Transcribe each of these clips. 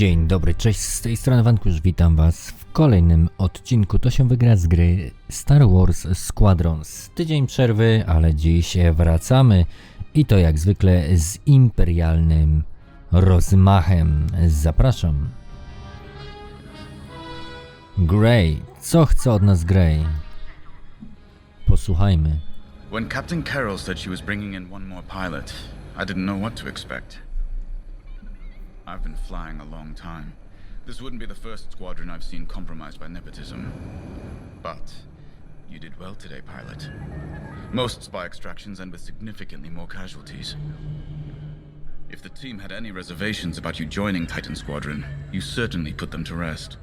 Dzień dobry, cześć, z tej strony Wankusz, witam was w kolejnym odcinku. To się wygra z gry Star Wars Squadrons. Tydzień przerwy, ale dziś wracamy i to jak zwykle z imperialnym rozmachem. Zapraszam. Grey, co chce od nas Grey? Posłuchajmy. When Captain Carroll said she was bringing in one more pilot, I didn't know what to expect. I've been flying a long time. This wouldn't be the first squadron I've seen compromised by nepotism. But you did well today, pilot. Most spy extractions end with significantly more casualties. If the team had any reservations about you joining Titan Squadron, you certainly put them to rest.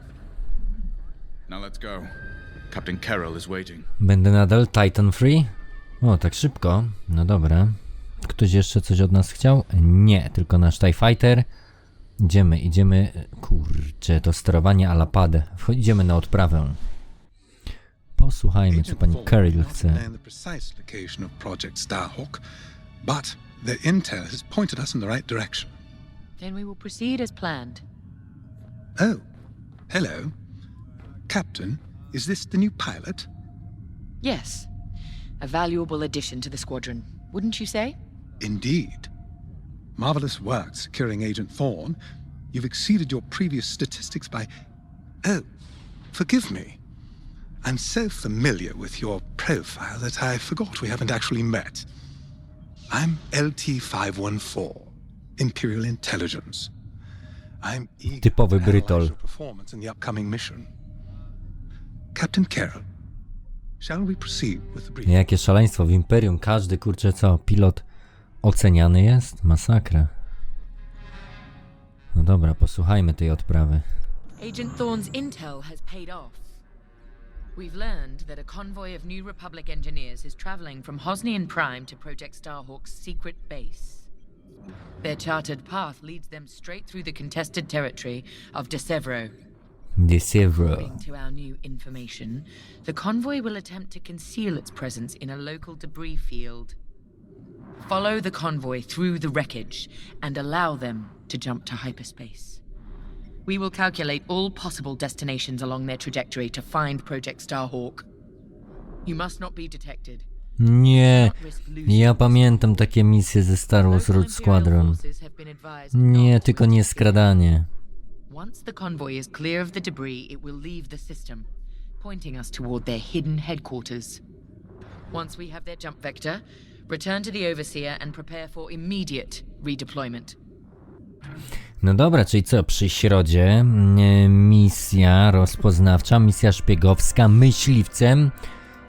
Now let's go. Captain Carroll is waiting. Będę nadal Titan Free? O, tak szybko. No dobra. Ktoś jeszcze coś od nas chciał? Nie, tylko nasz TIE Fighter. Idziemy, idziemy. Kurczę, to sterowanie alapadę. Idziemy na odprawę. Posłuchajmy, co pani Carrill chce. But the intel has pointed us in the right direction. Then we will proceed as planned. Oh, hello. Captain, is this the new pilot? Yes. A valuable addition to the squadron, wouldn't you say? Indeed. Marvelous work securing Agent Thorne. You've exceeded your previous statistics by. Oh, forgive me. I'm so familiar with your profile that I forgot we haven't actually met. I'm LT 514, Imperial Intelligence. I'm eager Typowy to Brytol. your performance in the upcoming mission. Captain Carroll, shall we proceed with the briefing? Jakie szaleństwo w Imperium. Każdy, kurczę, co? Pilot oceniany jest? Masakra. No dobra, posłuchajmy tej odprawy. Agent Thorne's intel has paid off. We've learned that a convoy of New Republic engineers is traveling from Hosnian Prime to Project Starhawk's secret base. Their charted path leads them straight through the contested territory of Desevro. Decevro. According to our new information, the convoy will attempt to conceal its presence in a local debris field. Follow the convoy through the wreckage and allow them to jump to hyperspace. We will calculate all possible destinations along their trajectory to find Project Starhawk. You must not be detected. Nie, Not risk losing ja pamiętam takie misje ze Star Wars Road Squadron. forces have been advised Nie, tylko nie skradanie. Once the convoy is clear of the debris, it will leave the system, pointing us toward their hidden headquarters. Once we have their jump vector, return to the Overseer and prepare for immediate redeployment. No dobra, czyli co, przy środzie mm, misja rozpoznawcza, misja szpiegowska, myśliwcem.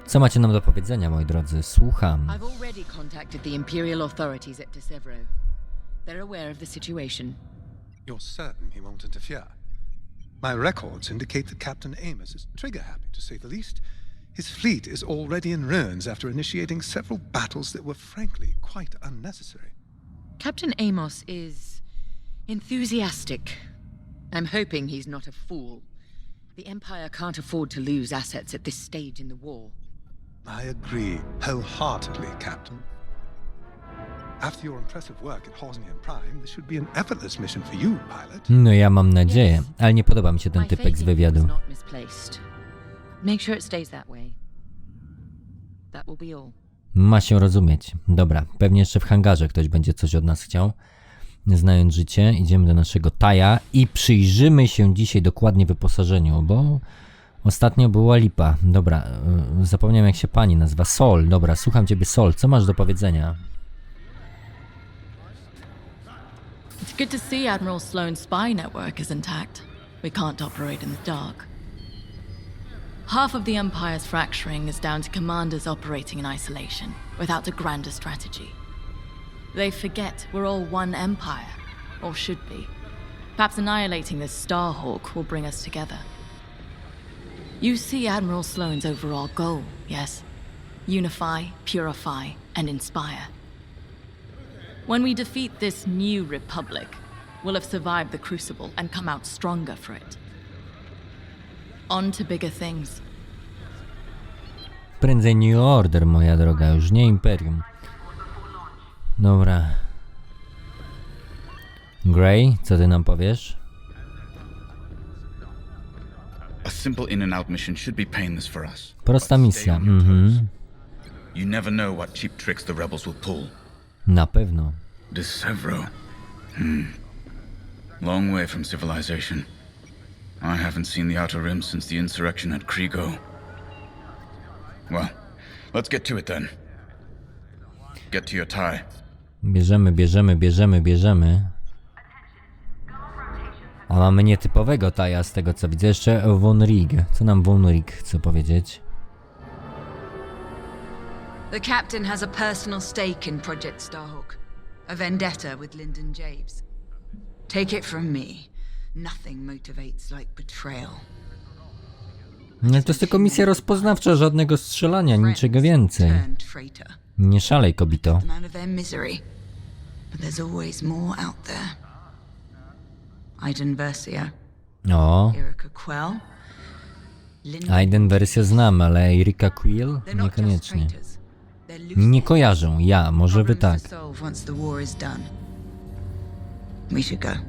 Co macie nam do powiedzenia, moi drodzy? Słucham. I've already contacted the Imperial authorities at Desevro. They're aware of the situation. You're certain he won't interfere? My records indicate that Captain Amos is trigger happy, to say the least. His fleet is already in ruins after initiating several battles that were frankly quite unnecessary. Captain Amos is enthusiastic. I'm hoping he's not a fool. The Empire can't afford to lose assets at this stage in the war. I agree wholeheartedly, Captain. After your impressive work at Hosnian Prime, this should be an effortless mission for you, pilot. No ja mam nadzieję, ale nie podoba mi się ten My typek faith z in you wywiadu. Make sure it stays that way. That will be all. Ma się rozumieć. Dobra, pewnie jeszcze w hangarze ktoś będzie coś od nas chciał. Znając życie, idziemy do naszego Taja i przyjrzymy się dzisiaj dokładnie wyposażeniu, bo ostatnio była lipa. Dobra, y, zapomniałem jak się pani nazywa. Sol, dobra, słucham ciebie Sol, co masz do powiedzenia? It's good to see Admiral Sloane's spy network is intact. We can't operate in the dark. Half of the Empire's fracturing is down to commanders operating in isolation, without a grander strategy. They forget we're all one empire, or should be. Perhaps annihilating this Starhawk will bring us together. You see Admiral Sloan's overall goal, yes? Unify, purify, and inspire. When we defeat this new republic, we'll have survived the crucible and come out stronger for it. On to bigger things. Prędzej New Order, moja droga, już nie Imperium. Dobra. Grey, co ty nam powiesz? simple in and out mission should be painless for us. Prosta misja. Mhm. You never know what cheap tricks the rebels will pull. Na pewno. Desevro. Hmm. Long way from civilization. I haven't seen the Outer Rim since the insurrection at Kriego. Well, let's get to it then. Get to your tie. Bierzemy, bierzemy, bierzemy, bierzemy. A mamy nietypowego taja z tego co widzę. Jeszcze Von Rig. Co nam Von Rig chce powiedzieć? The captain has a personal stake in Project Starhawk, a vendetta with Lyndon James. Take it from me, nothing motivates like betrayal. No to jest tylko misja rozpoznawcza, żadnego strzelania, niczego więcej. Nie szalej, kobito. Aiden O. Aiden wersję znam, ale Erika Quill? Niekoniecznie. Nie kojarzę, ja, może wy tak. We should go.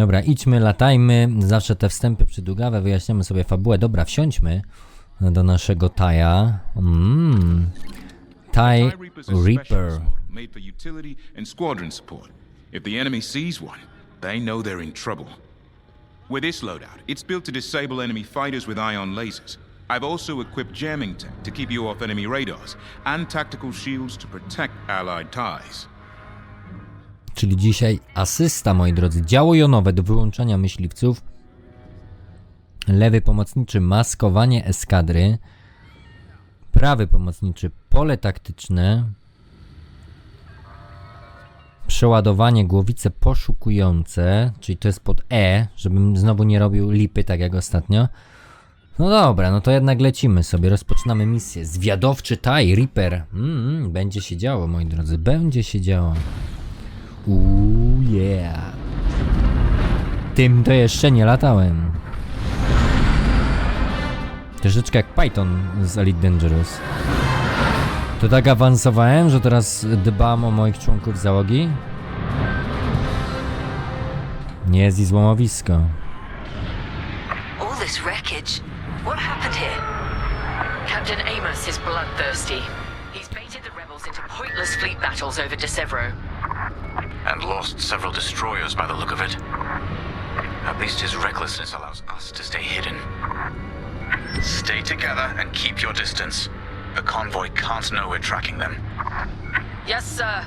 Dobra, idźmy, latajmy. Zawsze te wstępy przydługawe, wyjaśniamy sobie fabułę. Dobra, wsiądźmy do naszego Taja. Mm. Taj TIE Reaper. made for utility and squadron support. If the enemy sees one, they know they're in trouble. With this loadout, it's built to disable enemy fighters with ion lasers. I've also equipped jamming tech to keep you off enemy radars, and tactical shields to protect allied ties. Czyli dzisiaj asysta, moi drodzy. Działo jonowe do wyłączania myśliwców. Lewy pomocniczy maskowanie eskadry. Prawy pomocniczy pole taktyczne. Przeładowanie głowice poszukujące, czyli to jest pod E, żebym znowu nie robił lipy tak jak ostatnio. No dobra, no to jednak lecimy sobie, rozpoczynamy misję. Zwiadowczy Taj, Reaper. Mm, będzie się działo, moi drodzy, będzie się działo. Uuu, yeah. Tym to jeszcze nie latałem. Troszeczkę jak Python z Elite Dangerous. To tak awansowałem, że teraz dbam o moich członków załogi? Nie jest i złomowisko. All this wreckage. What happened here? Captain Amos is bloodthirsty. He's baited the rebels into pointless fleet battles over Decevro. And lost several destroyers by the look of it. At least his recklessness allows us to stay hidden. Stay together and keep your distance. The convoy can't know we're tracking them. Yes, sir.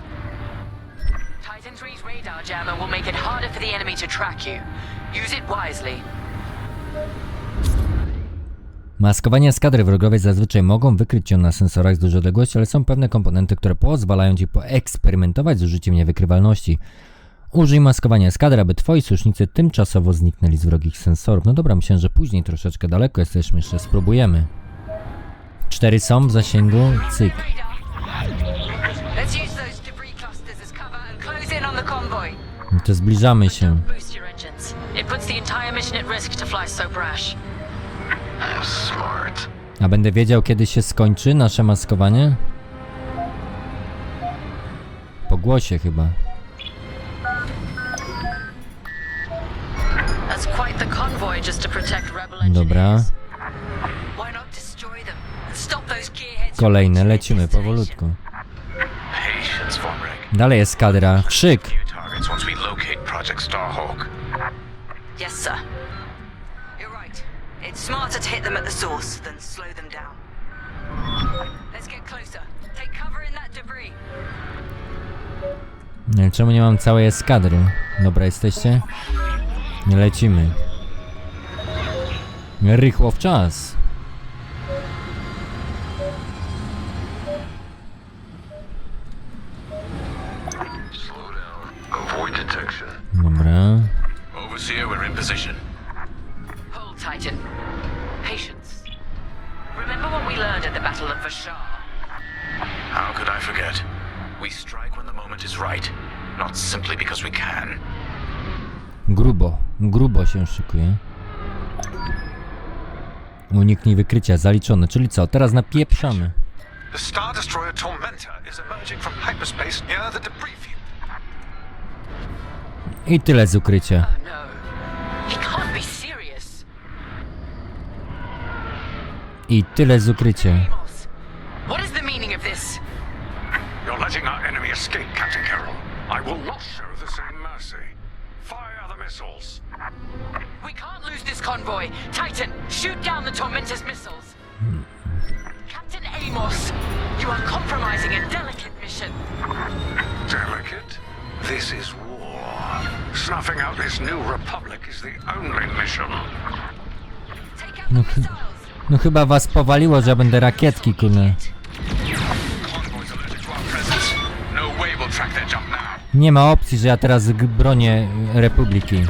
Titan 3's radar jammer will make it harder for the enemy to track you. Use it wisely. Maskowanie eskadry wrogowej zazwyczaj mogą wykryć ją na sensorach z dużej odległości, ale są pewne komponenty, które pozwalają ci poeksperymentować z użyciem niewykrywalności. Użyj maskowania eskadry, aby twoi sojusznicy tymczasowo zniknęli z wrogich sensorów. No dobra, myślę, że później troszeczkę daleko jesteśmy, jeszcze spróbujemy. Cztery są w zasięgu, cyk. No to zbliżamy się. Smart. A będę wiedział, kiedy się skończy nasze maskowanie? Po głosie chyba. That's quite the convoy just to protect rebel To hit them at the source than slow them down. Let's get closer. Take cover in that debris. Nie, Czemu nie mam całej eskadry? Dobra, jesteście? Lecimy. Rychło w czas. Uniknij wykrycia, zaliczone. Czyli co, teraz napieprzamy. The Star Destroyer Tormentor is emerging from hyperspace near the debris field. I tyle z ukrycia. Oh no. He can't be serious. I tyle z ukrycia. Missiles. No chyba was powaliło, że będę rakietki, kurde. No. Nie ma opcji, że ja teraz bronię Republiki.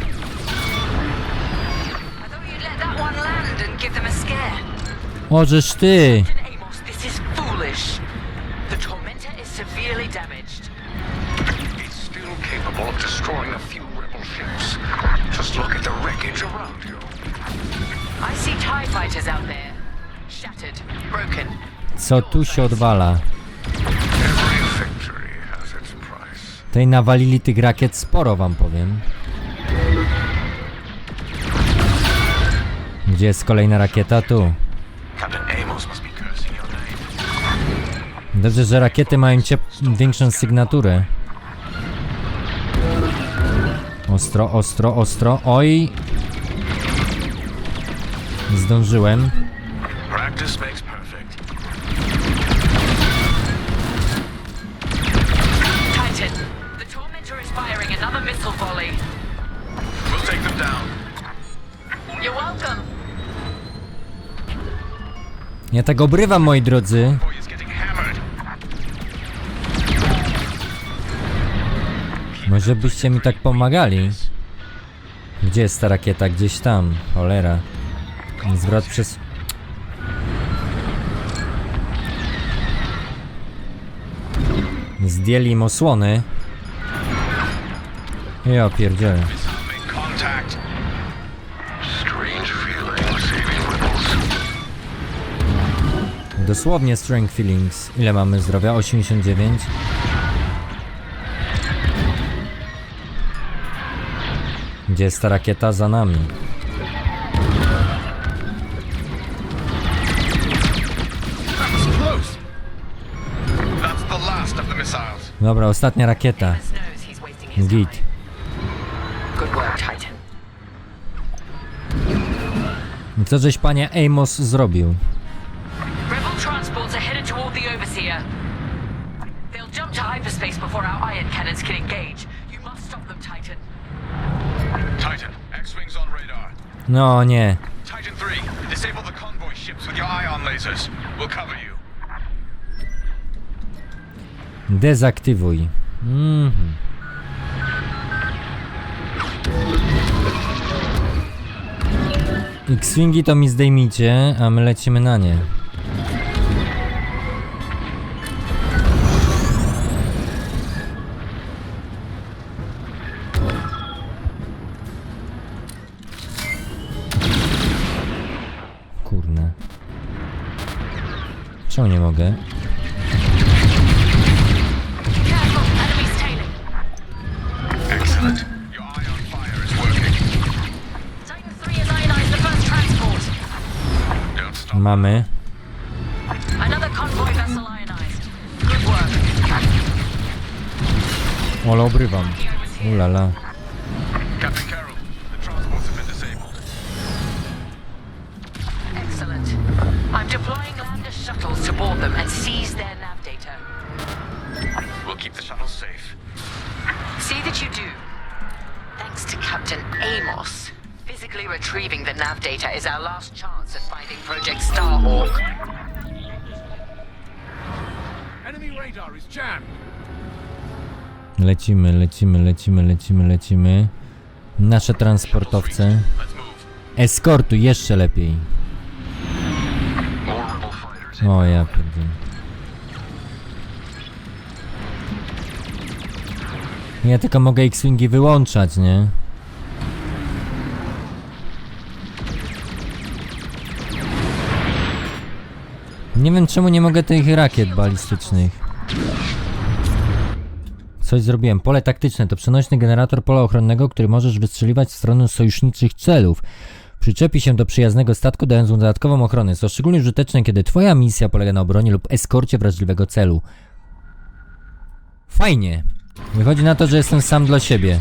Możesz ty! It's still capable of destroying a few rebel ships. Just look at the wreckage around Co tu się odwala? Tej nawalili tych rakiet sporo, wam powiem. Gdzie jest kolejna rakieta? Tu. Dobrze, że rakiety mają ciep- większą sygnaturę. Ostro, ostro, ostro. Oj! Welcome. Ja tak obrywam, moi drodzy. Może byście mi tak pomagali? Gdzie jest ta rakieta? Gdzieś tam. Cholera. Zwrot przez... Zdjęli im osłony. Ja pierdzielę. Dosłownie strength feelings. Ile mamy zdrowia? 89. Gdzie jest ta rakieta? Za nami. You must stop them, Titan. Titan, X-Wings on radar. No nie. Titan 3, disable the convoy ships with your ion lasers. We'll cover you. Dezaktywuj. Mhm. X-Wingi to mi zdejmijcie, a my lecimy na nie. Kurne. Czemu nie mogę? Mamy. Ole obrywam. Ulala. Lecimy, lecimy, lecimy, lecimy, lecimy. Nasze transportowce. Eskortu jeszcze lepiej. O ja pierdzielę. Ja tylko mogę X-Wingi wyłączać, nie? Nie wiem czemu nie mogę tych rakiet balistycznych. Coś zrobiłem. Pole taktyczne to przenośny generator pola ochronnego, który możesz wystrzeliwać w stronę sojuszniczych celów. Przyczepi się do przyjaznego statku, dając mu dodatkową ochronę. Jest to szczególnie użyteczne, kiedy twoja misja polega na obronie lub eskorcie wrażliwego celu. Fajnie. Wychodzi na to, że jestem sam dla siebie.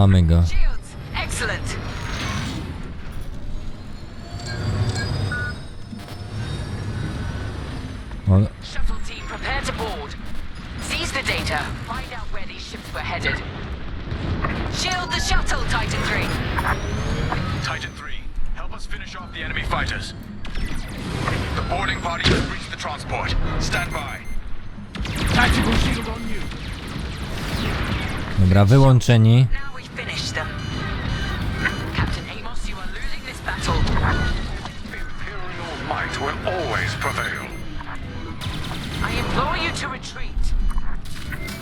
Mamy go. Excellent. O, Shuttle team, prepare to board. Seize the data. Find out where these ships were headed. Shield the shuttle, Titan 3. Titan 3, help us finish off the enemy fighters. The boarding party has reached the transport. Stand by. Tactical shield on you. dobra, wyłączeni. Will always prevail. I implore you to retreat.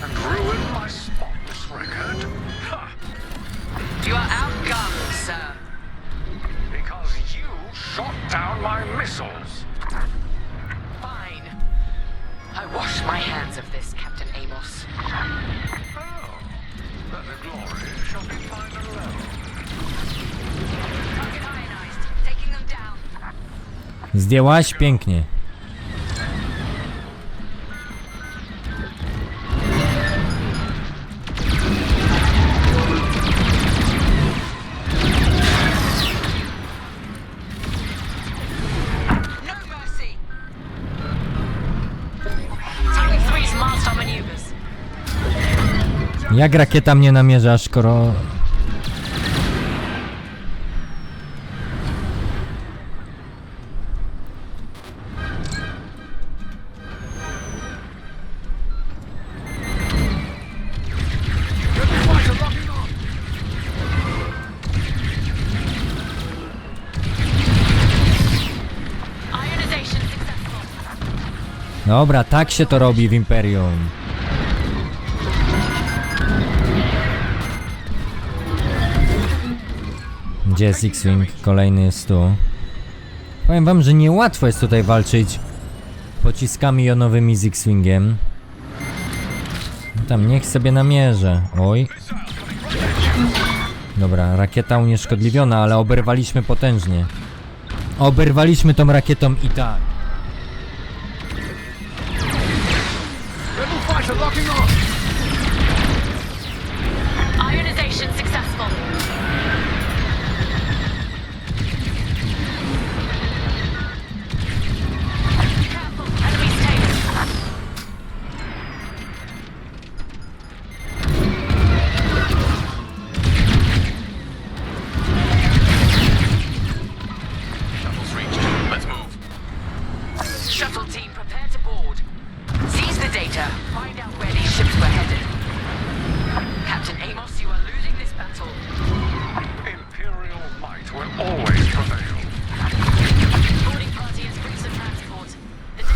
And ruin my spotless record. Ha! You are outgunned, sir. Because you shot down my missiles. Fine. I wash my hands of this, Captain Amos. Oh, but the glory shall be mine alone. Zdjęłaś? Pięknie. Mercy. Titan 3's master maneuvers. Jak rakieta mnie namierza, skoro... Dobra, tak się to robi w Imperium. Gdzie jest X-Wing? Kolejny jest tu. Powiem wam, że niełatwo jest tutaj walczyć pociskami jonowymi z X-Wingiem. No Tam niech sobie namierzę. Oj. Dobra, rakieta unieszkodliwiona, ale oberwaliśmy potężnie. Oberwaliśmy tą rakietą i tak.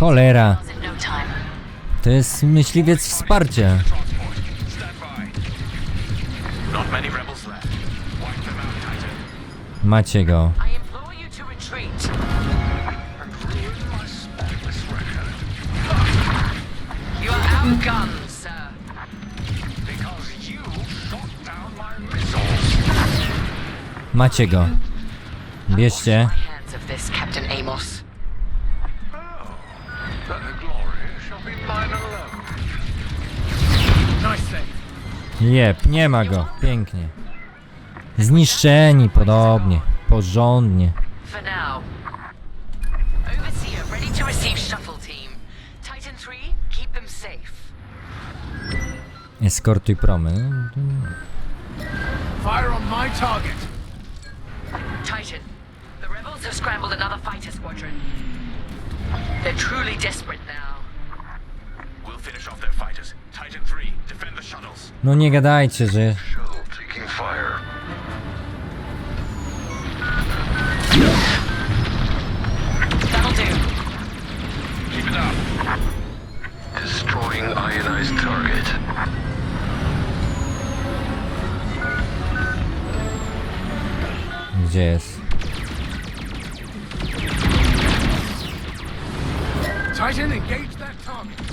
Cholera. no. To jest myśliwiec wsparcia. Transport. Stand by. Not many Jep, nie ma go. Pięknie. Zniszczeni podobnie. Porządnie. For now. Overseer, ready to receive shuttle team. Titan 3, keep them safe. Eskortuj promy. Fire on my target. Titan, the rebels have scrambled another fighter squadron. They're truly desperate now. We'll finish off their fighters. Titan 3, defend the shuttles. No nie gadajcie, że... Gdzie jest? Titan, engage that target.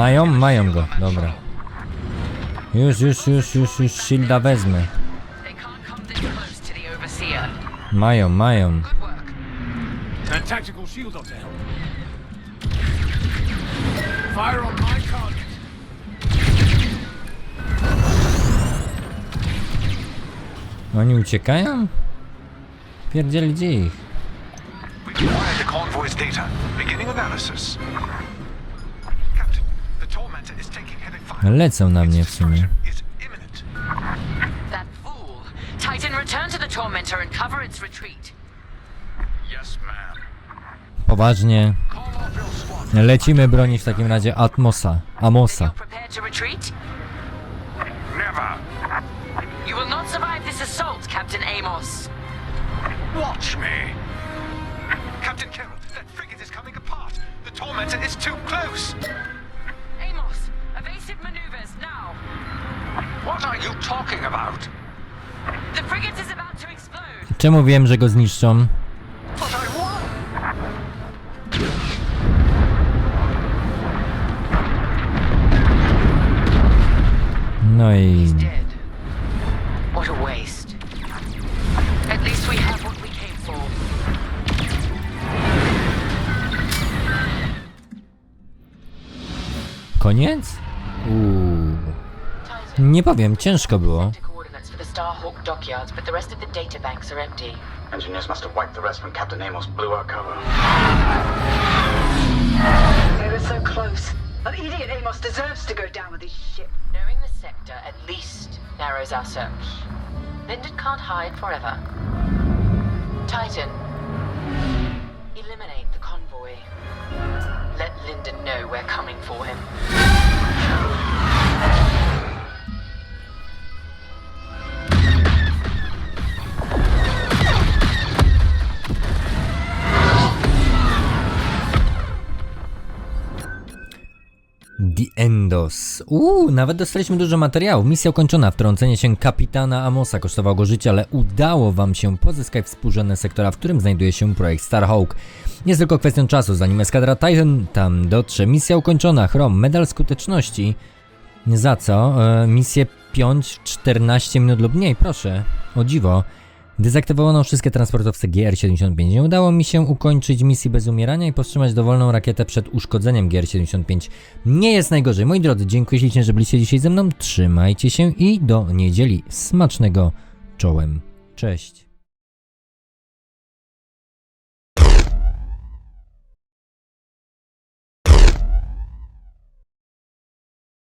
Mają? Mają go, dobra. Już, już, już, już, już shielda wezmę. Mają, mają. Oni uciekają? Pierdzieli gdzie ich? We acquired the convoy's data. Beginning analysis. Captain, the Tormentor is taking heavy fire. Lecą na mnie w sumie. That fool. Titan, return to the Tormentor and cover its retreat. Yes, ma'am. Poważnie. Lecimy bronić w takim razie Atmosa. Amosa. you're prepared to retreat? Never. You will not survive this assault, Captain Amos. Watch me. Captain Carroll, that frigate is coming apart. The Tormentor is too close. Evasive maneuvers now. What are you talking about? The frigate is about to explode. Czemu wiem, że go zniszczą? But I won. No i... Dead. What a waste. At least we have what we came for. Koniec? Uuu. Nie powiem, ciężko było. Coordinates for the Starhawk dockyards, but the rest of the data banks are empty. Engineers must have wiped the rest when Captain Amos blew our cover. They were so close. That idiot Amos deserves to go down with his ship. Knowing the sector at least narrows our search. Linden can't hide forever. Titan, eliminate the convoy. Let Linden know we're coming for him. The Endos. Uuu, nawet dostaliśmy dużo materiału. Misja ukończona. Wtrącenie się kapitana Amosa kosztowało go życie, ale udało wam się pozyskać współrzędne sektora, w którym znajduje się projekt Starhawk. Jest tylko kwestią czasu, zanim eskadra Titan tam dotrze. Misja ukończona. Chrom, medal skuteczności. Za co? E, misję piąć w 14 minut lub mniej, proszę. O dziwo. Dezaktywowano wszystkie transportowce GR-75. Nie udało mi się ukończyć misji bez umierania i powstrzymać dowolną rakietę przed uszkodzeniem GR-75. Nie jest najgorzej. Moi drodzy, dziękuję ślicznie, że byliście dzisiaj ze mną. Trzymajcie się i do niedzieli. Smacznego czołem. Cześć.